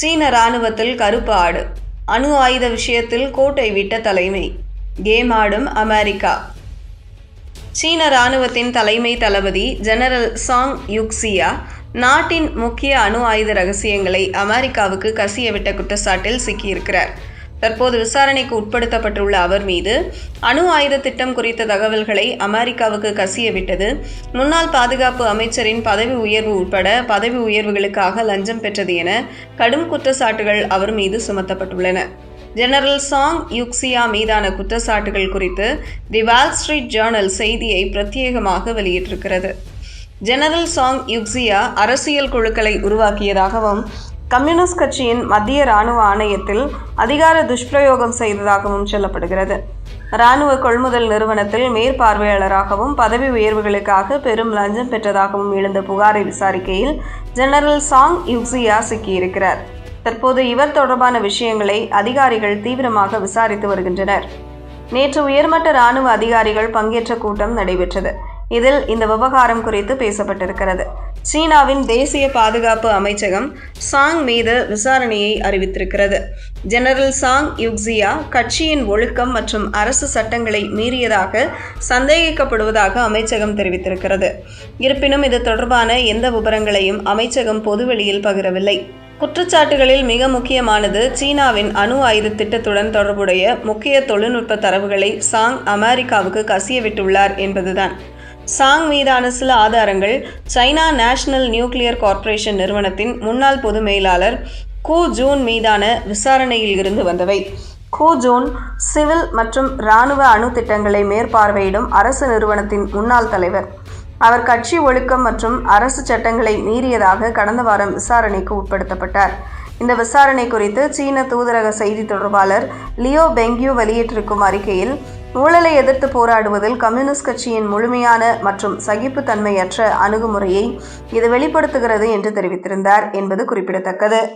சீன ராணுவத்தில் கருப்பு ஆடு. அணு ஆயுத விஷயத்தில் கோட்டை விட்ட தலைமை. கேம் ஆடும் அமெரிக்கா. சீன ராணுவத்தின் தலைமை தளபதி ஜெனரல் சாங் யுக்சியா நாட்டின் முக்கிய அணு ஆயுத ரகசியங்களை அமெரிக்காவுக்கு கசியவிட்ட குற்றச்சாட்டில் சிக்கியிருக்கிறார். தற்போது விசாரணைக்கு உட்படுத்தப்பட்டுள்ள அவர் மீது அணு ஆயுத திட்டம் குறித்த தகவல்களை அமெரிக்காவுக்கு கசியவிட்டது. முன்னாள் பாதுகாப்பு அமைச்சரின் பதவி உயர்வு உட்பட பதவி உயர்வுகளுக்காக லஞ்சம் பெற்றது என கடும் குற்றச்சாட்டுகள் அவர் மீது சுமத்தப்பட்டுள்ளன. ஜெனரல் சாங் யுக்சியா மீதான குற்றச்சாட்டுகள் குறித்து தி வால் ஸ்ட்ரீட் ஜேர்னல் செய்தியை பிரத்யேகமாக வெளியிட்டிருக்கிறது. ஜெனரல் சாங் யுக்சியா அரசியல் குழுக்களை உருவாக்கியதாகவும் கம்யூனிஸ்ட் கட்சியின் மத்திய இராணுவ ஆணையத்தில் அதிகார துஷ்பிரயோகம் செய்ததாகவும் சொல்லப்படுகிறது. இராணுவ கொள்முதல் நிறுவனத்தில் மேற்பார்வையாளராகவும் பதவி உயர்வுகளுக்காக பெரும் லஞ்சம் பெற்றதாகவும் எழுந்த புகாரை விசாரிக்கையில் ஜெனரல் சாங் யுக்ஸியா சிக்கியிருக்கிறார். தற்போது இவர் தொடர்பான விஷயங்களை அதிகாரிகள் தீவிரமாக விசாரித்து வருகின்றனர். நேற்று உயர்மட்ட இராணுவ அதிகாரிகள் பங்கேற்ற கூட்டம் நடைபெற்றது. இதில் இந்த விவகாரம் குறித்து பேசப்பட்டிருக்கிறது. சீனாவின் தேசிய பாதுகாப்பு அமைச்சகம் சாங் மீது விசாரணையை அறிவித்திருக்கிறது. ஜெனரல் சாங் யுக்ஸியா கட்சியின் ஒழுக்கம் மற்றும் அரசு சட்டங்களை மீறியதாக சந்தேகிக்கப்படுவதாக அமைச்சகம் தெரிவித்திருக்கிறது. இருப்பினும் இது தொடர்பான எந்த விவரங்களையும் அமைச்சகம் பொதுவெளியில் பகிரவில்லை. குற்றச்சாட்டுகளில் மிக முக்கியமானது சீனாவின் அணு ஆயுத திட்டத்துடன் தொடர்புடைய முக்கிய தொழில்நுட்ப தரவுகளை சாங் அமெரிக்காவுக்கு கசியவிட்டுள்ளார் என்பதுதான். சாங் மீதான சில ஆதாரங்கள் சைனா நேஷனல் நியூக்ளியர் கார்ப்பரேஷன் நிறுவனத்தின் முன்னாள் பொது மேலாளர் கூ ஜூன் மீதான விசாரணையில் இருந்து வந்தவை. கு ஜூன் சிவில் மற்றும் இராணுவ அணு திட்டங்களை மேற்பார்வையிடும் அரசு நிறுவனத்தின் முன்னாள் தலைவர். அவர் கட்சி ஒழுக்கம் மற்றும் அரசு சட்டங்களை மீறியதாக கடந்த வாரம் விசாரணைக்கு உட்படுத்தப்பட்டார். இந்த விசாரணை குறித்து சீன தூதரக செய்தி தொடர்பாளர் லியோ பெங்யூ வெளியிட்டிருக்கும் அறிக்கையில் ஊழலை எதிர்த்து போராடுவதில் கம்யூனிஸ்ட் கட்சியின் முழுமையான மற்றும் சகிப்புத்தன்மையற்ற அணுகுமுறையை இது வெளிப்படுத்துகிறது என்று தெரிவித்திருந்தார் என்பது குறிப்பிடத்தக்கது.